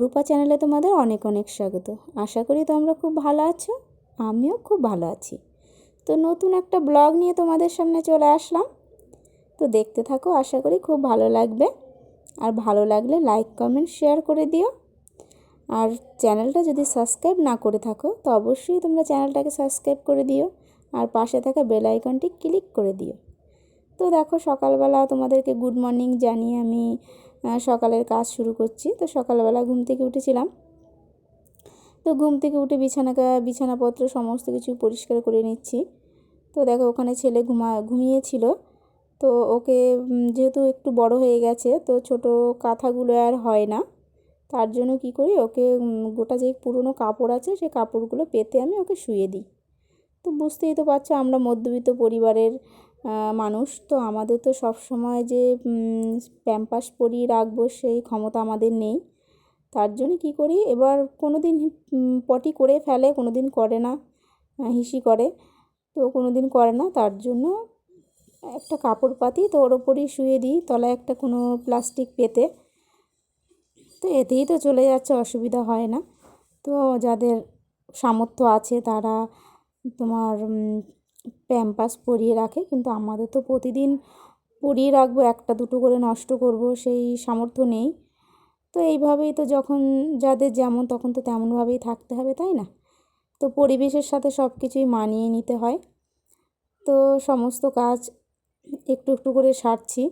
অরূপা চ্যানেলে তোমাদের অনেক অনেক স্বাগত। আশা করি তোমরা খুব ভালো আছো, আমিও খুব ভালো আছি। তো নতুন একটা ব্লগ নিয়ে তোমাদের সামনে চলে আসলাম। তো দেখতে থাকো, আশা করি খুব ভালো লাগবে। আর ভালো লাগলে লাইক কমেন্ট শেয়ার করে দিও। আর চ্যানেলটা যদি সাবস্ক্রাইব না করে থাকো, তো অবশ্যই তোমরা চ্যানেলটাকে সাবস্ক্রাইব করে দিও। আর পাশে থাকা বেল আইকনটি ক্লিক করে দিও। তো দেখো, সকালবেলা তোমাদেরকে গুড মর্নিং জানিয়ে আমি সকালের কাজ শুরু করছি। তো সকালবেলা ঘুম থেকে উঠেছিলাম। তো ঘুম থেকে উঠে বিছানা বিছানাপত্র সমস্ত কিছু পরিষ্কার করে নিচ্ছি। তো দেখো, ওখানে ছেলে ঘুমা ঘুমিয়েছিল। তো ওকে যেহেতু একটু বড় হয়ে গেছে, তো ছোট কাঁথাগুলো আর হয় না। তার জন্য কি করি, ওকে গোটা যে পুরনো কাপড় আছে, সে কাপড়গুলো পেতে আমি ওকে শুয়ে দিই। তো বুঝতেই তো পারছ, আমরা মধ্যবিত্ত পরিবারের মানুষ তো আমাদের তো সব সময় যে প্যাম্পাস পরিয়ে রাখব সেই ক্ষমতা আমাদের নেই। তার জন্য কী করি? এবার কোনো দিন পটি করে ফেলে কোনো দিন করে না হিসি করে। তো কোনো দিন করে না, তার জন্য একটা কাপড় পাতি তো ওর ওপরই শুয়ে দিই, তলায় একটা কোনো প্লাস্টিক পেতে। তো এতেই তো চলে যাচ্ছে, অসুবিধা হয় না। তো যাদের সামর্থ্য আছে তারা তোমার প্যাম্পাস পরিয়ে রাখে, কিন্তু আমাদের তো প্রতিদিন পরিয়ে রাখব, একটা দুটো করে নষ্ট করব, সেই সামর্থ্য নেই। তো এইভাবেই তো যখন যাদের যেমন তখন তো তেমনভাবেই থাকতে হবে, তাই না? তো পরিবেশের সাথে সব কিছুই মানিয়ে নিতে হয়। তো সমস্ত কাজ একটু একটু করে সারছি।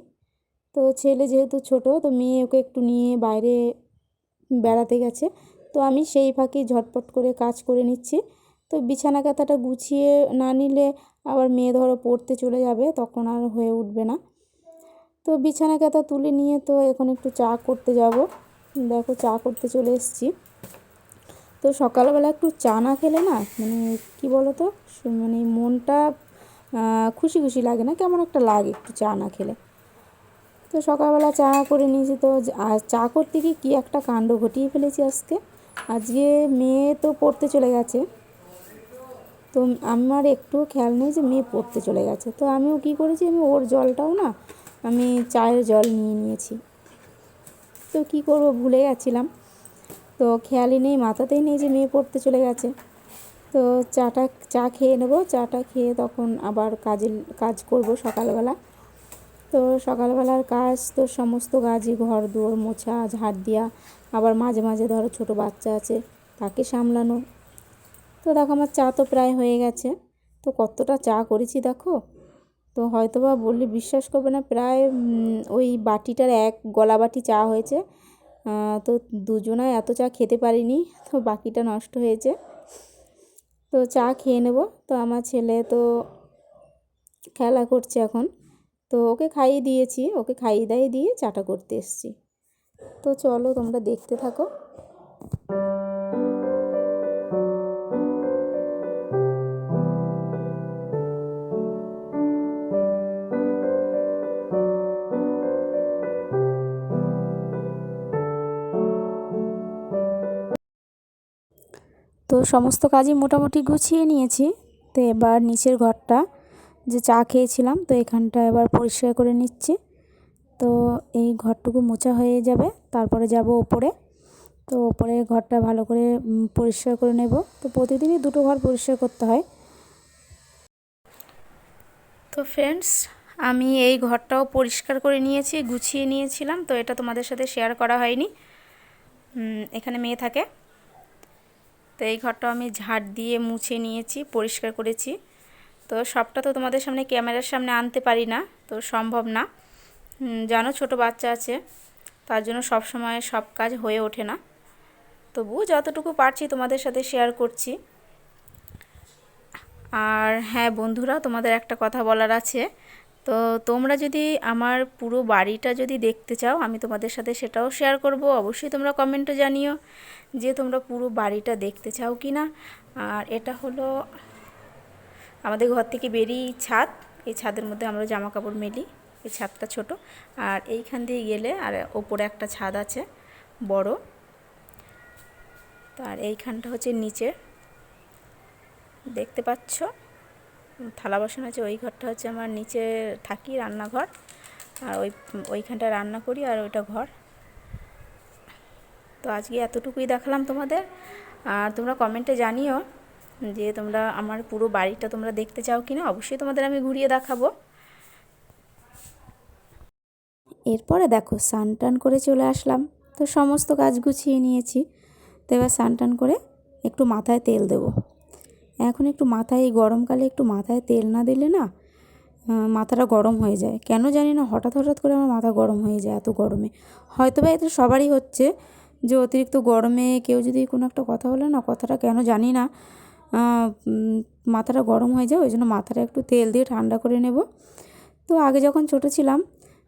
তো ছেলে যেহেতু ছোট, তো মেয়ে ওকে একটু নিয়ে বাইরে বেড়াতে গেছে। তো আমি সেই ফাঁকে ঝটপট করে কাজ করে নিচ্ছি। তো বিছানা কাঁথাটা গুছিয়ে না নিলে আবার মেয়ে ধরো পড়তে চলে যাবে, তখন আর হয়ে উঠবে না। তো বিছানা কাঁথা তুলে নিয়ে তো এখন একটু চা করতে যাব। দেখো চা করতে চলে এসেছি। তো সকালবেলা একটু চা না খেলে না মানে কি বলো তো মানে মনটা খুশি খুশি লাগে না, কেমন একটা লাগে একটু চা না খেলে। তো সকালবেলা চা করে নিয়েছি তো আর চা করতে গিয়ে কী একটা কাণ্ড ঘটিয়ে ফেলেছি আজকে। আজকে মেয়ে তো পড়তে চলে গেছে। তো আমার একটুও খেয়াল নেই যে মেয়ে পড়তে চলে গেছে। তো আমিও কী করেছি, আমি ওর জলটাও না, আমি চায়ের জল নিয়ে নিয়েছি। তো কী করব, ভুলে গেছিলাম। তো খেয়ালই নেই, মাথাতেই নেই যে মেয়ে পড়তে চলে গেছে। তো চাটা, চা খেয়ে নেব, চাটা খেয়ে তখন আবার কাজে কাজ করব সকালবেলা। তো সকালবেলার কাজ তো সমস্ত কাজই, ঘর দুয়ার মোছা, ঝাড় দেওয়া আবার মাঝে মাঝে ধরো ছোটো বাচ্চা আছে, তাকে সামলানো। তো দেখো আমার চা তো প্রায় হয়ে গেছে। তো কতটা চা করেছি দেখো? তো হয়তো বা বললে বিশ্বাস করবে না, প্রায় ওই বাটিটার এক গলা বাটি চা হয়েছে। তো দুজনায় এত চা খেতে পারিনি, তো বাকিটা নষ্ট হয়েছে। তো চা খেয়ে নেব। তো আমার ছেলে তো খেলা করছে এখন। তো ওকে খাইয়ে দিয়েছি, ওকে খাইয়ে দাইয়ে দিয়ে চাটা করতে এসছি। তো চলো তোমরা দেখতে থাকো। সমস্ত কাজই মোটামুটি গুছিয়ে নিয়েছি। তো এবার নিচের ঘরটা যে চা খেয়েছিলাম, তো এখানটা এবার পরিষ্কার করে নিচ্ছি। তো এই ঘরটুকু মোছা হয়ে যাবে, তারপরে যাব ওপরে। তো ওপরে ঘরটা ভালো করে পরিষ্কার করে নেব। তো প্রতিদিনই দুটো ঘর পরিষ্কার করতে হয়। তো ফ্রেন্ডস, আমি এই ঘরটাও পরিষ্কার করে নিয়েছি, গুছিয়ে নিয়েছিলাম। তো এটা তোমাদের সাথে শেয়ার করা হয়নি। এখানে মেয়ে থাকে। তো এই ঘরটাও আমি ঝাড় দিয়ে মুছে নিয়েছি, পরিষ্কার করেছি। তো সবটা তো তোমাদের সামনে ক্যামেরার সামনে আনতে পারি না, তো সম্ভব না। জানো ছোট বাচ্চা আছে, তার জন্য সব সময় সব কাজ হয়ে ওঠে না। তবুও যতটুকু পারছি তোমাদের সাথে শেয়ার করছি। আর হ্যাঁ বন্ধুরা, তোমাদের একটা কথা বলার আছে। তো তোমরা যদি আমার পুরো বাড়িটা যদি দেখতে চাও, আমি তোমাদের সাথে সেটাও শেয়ার করব। অবশ্যই তোমরা কমেন্টে জানিও যে তোমরা পুরো বাড়িটা দেখতে চাও কি না। আর এটা হলো আমাদের ঘর থেকে বেরিয়ে ছাদ। এই ছাদের মধ্যে আমরা জামা কাপড় মেলি, এই ছাদটা ছোট। আর এইখান দিয়ে গেলে আর ওপরে একটা ছাদ আছে, বড়। আর এইখানটা হচ্ছে নিচে দেখতে পাচ্ছ? থালা বাসন আছে ওই ঘরটা হচ্ছে আমার নিচে থাকি রান্নাঘর। আর ওই, ওইখানটা রান্না করি আর ওইটা ঘর। তো আজকে এতটুকুই দেখালাম তোমাদের। আর তোমরা কমেন্টে জানিও যে তোমরা আমার পুরো বাড়িটা তোমরা দেখতে চাও কি না অবশ্যই তোমাদের আমি ঘুরিয়ে দেখাবো। এরপরে দেখো, স্নান টান করে চলে আসলাম। তো সমস্ত কাজ গুছিয়ে নিয়েছি। তো এবার স্নান টান করে একটু মাথায় তেল দেব। এখন একটু মাথায়, এই গরমকালে একটু মাথায় তেল না দিলে না মাথাটা গরম হয়ে যায়। কেন জানি না, হঠাৎ হঠাৎ করে আমার মাথা গরম হয়ে যায় এত গরমে। হয়তো বা এতে সবারই হচ্ছে যে অতিরিক্ত গরমে কেউ যদি কোনো একটা কথা বলে না, কথাটা কেন জানি না মাথাটা গরম হয়ে যায়, ওই জন্য মাথাটা একটু তেল দিয়ে ঠান্ডা করে নেব। তো আগে যখন ছোটো ছিলাম,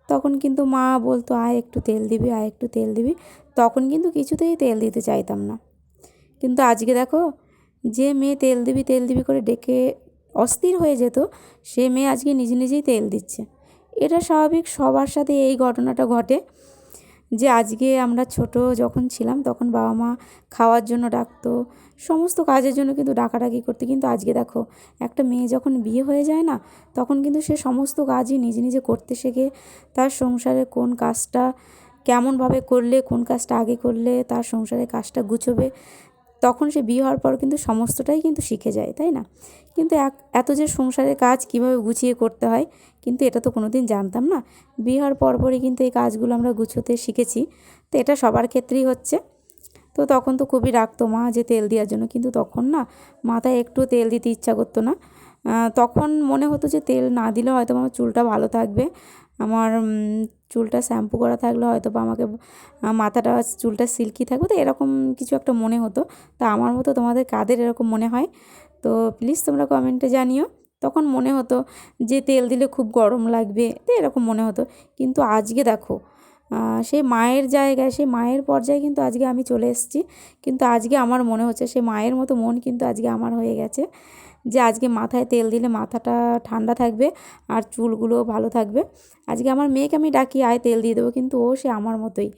তখন কিন্তু মা বলতো, আয় একটু তেল দিবি, আয় একটু তেল দিবি। তখন কিন্তু কিছুতেই তেল দিতে চাইতাম না। কিন্তু আজকে দেখো যে মেয়ে তেল দিবি তেল দিবি করে ডেকে অস্থির হয়ে যেত, সে মেয়ে আজকে নিজে নিজেই তেল দিচ্ছে। এটা স্বাভাবিক, সবার সাথে এই ঘটনাটা ঘটে যে আজকে আমরা ছোট যখন ছিলাম তখন বাবা মা খাওয়ার জন্য ডাকতো, সমস্ত কাজের জন্য কিন্তু ডাকাডাকি করতে। কিন্তু আজকে দেখো, একটা মেয়ে যখন বিয়ে হয়ে যায় না, তখন কিন্তু সে সমস্ত কাজই নিজে নিজে করতে শেখে। তার সংসারে কোন কাজটা কেমনভাবে করলে, কোন কাজটা আগে করলে তার সংসারে কাজটা গুছোবে তখন সে বিয়ে হওয়ার পর কিন্তু সমস্তটাই কিন্তু শিখে যায়, তাই না? কিন্তু এত যে সংসারের কাজ কীভাবে গুছিয়ে করতে হয়, কিন্তু এটা তো কোনোদিন জানতাম না। বিয়ে হওয়ার পরপরই কিন্তু এই কাজগুলো আমরা গুছোতে শিখেছি, তো এটা সবার ক্ষেত্রেই হচ্ছে। তো তখন তো খুবই রাখতো মা যে তেল দেওয়ার জন্য, কিন্তু তখন না মাথায় একটু তেল দিতে ইচ্ছা করতো না। তখন মনে হতো যে তেল না দিলে হয়তো আমার চুলটা ভালো থাকবে। আমার চুলটা শ্যাম্পু করা থাকলে হয়তো বা আমাকে মাথাটা চুলটা সিল্কি থাকবে। তো এরকম কিছু একটা মনে হতো। তা আমার মতো তোমাদের কাদের এরকম মনে হয়? তো প্লিজ তোমরা কমেন্টে জানিও। তখন মনে হতো যে তেল দিলে খুব গরম লাগবে। তো এরকম মনে হতো। কিন্তু আজকে দেখো সেই মায়ের জায়গায় সেই মায়ের পর্যায়ে কিন্তু আজকে আমি চলে এসেছি। কিন্তু আজকে আমার মনে হচ্ছে সেই মায়ের মতো মন কিন্তু আজকে আমার হয়ে গেছে। যে আজকে মাথায় তেল দিলে মাথাটা ঠান্ডা থাকবে আর চুলগুলোও ভালো থাকবে। আজকে আমার মেয়েকে আমি ডাকি, আয় তেল দিয়ে দেবো। কিন্তু ও, সে আমার মতোই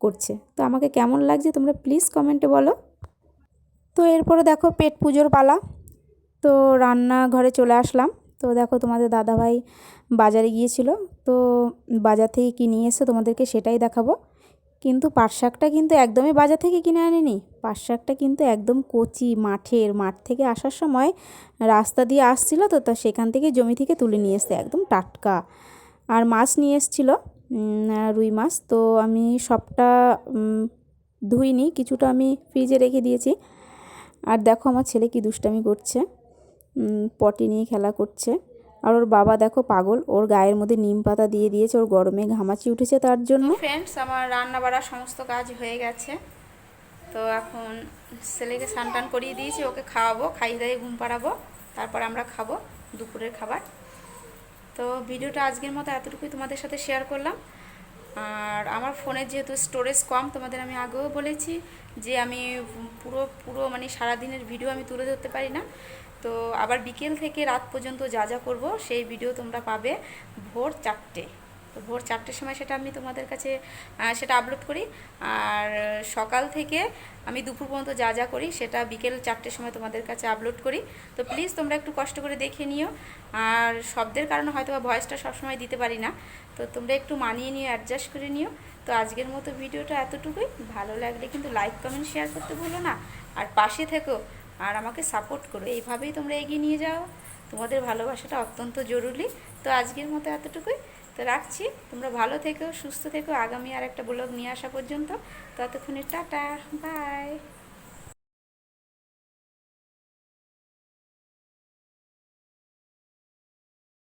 করছে। তো আমাকে কেমন লাগছে তোমরা প্লিজ কমেন্টে বলো। তো এরপরে দেখো পেট পুজোর পালা। তো রান্নাঘরে চলে আসলাম। তো দেখো তোমাদের দাদাভাই বাজারে গিয়েছিল। তো বাজার থেকে কী নিয়ে এসে তোমাদেরকে সেটাই দেখাবো। কিন্তু পাট শাকটা কিন্তু একদমই বাজার থেকে কিনে আনিনি। পাট শাকটা কিন্তু একদম কচি, মাঠের, মাঠ থেকে আসার সময় রাস্তা দিয়ে আসছিল তো, তা সেখান থেকে জমি থেকে তুলে নিয়ে এসছে একদম টাটকা। আর মাছ নিয়ে এসেছিল রুই মাছ। তো আমি সবটা ধুইনি, কিছুটা আমি ফ্রিজে রেখে দিয়েছি। আর দেখো আমার ছেলে কি দুষ্টামি করছে পটি নিয়ে খেলা করছে। আর ওর বাবা দেখো পাগল, ওর গায়ের মধ্যে নিম পাতা দিয়ে দিয়েছে, ওর গরমে ঘামাচি উঠেছে তার জন্য। ফ্রেন্ডস আমার রান্না বাড়ার সমস্ত কাজ হয়ে গেছে। তো এখন ছেলেকে স্নান টান করিয়ে দিয়েছি, ওকে খাওয়াবো, খাইয়ে দাইয়ে ঘুম পাড়াবো, তারপর আমরা খাব দুপুরের খাবার। তো ভিডিওটা আজকের মতো এতটুকুই তোমাদের সাথে শেয়ার করলাম। আর আমার ফোনের যেহেতু স্টোরেজ কম, তোমাদের আমি আগেও বলেছি যে আমি পুরো পুরো মানে সারাদিনের ভিডিও আমি তুলে ধরতে পারি না। তো আবার বিকেল থেকে রাত পর্যন্ত যা যা করব, সেই ভিডিও তোমরা পাবে ভোর চারটে। তো ভোর চারটের সময় সেটা আমি তোমাদের কাছে সেটা আপলোড করি। আর সকাল থেকে আমি দুপুর পর্যন্ত যা যা করি, সেটা বিকেল চারটের সময় তোমাদের কাছে আপলোড করি। তো প্লিজ তোমরা একটু কষ্ট করে দেখে নিও। আর শব্দের কারণে হয়তো বা ভয়েসটা সবসময় দিতে পারি না। তো তোমরা একটু মানিয়ে নিও অ্যাডজাস্ট করে নিও। তো আজকের মতো ভিডিওটা এতটুকুই। ভালো লাগলে কিন্তু লাইক কমেন্ট শেয়ার করতে ভুলো না। আর পাশে থেকো। আর আমাকে সাপোর্ট করো। এইভাবেই তোমরা এগিয়ে নিয়ে যাও। তোমাদের ভালোবাসাটা অত্যন্ত জরুরি। তো আজকের মতো এতটুকুই। তো রাখছি। তোমরা ভালো থেকো, সুস্থ থেকো। আগামী আর একটা ব্লগ নিয়ে আসা পর্যন্ত। ততক্ষণে টাটা। বাই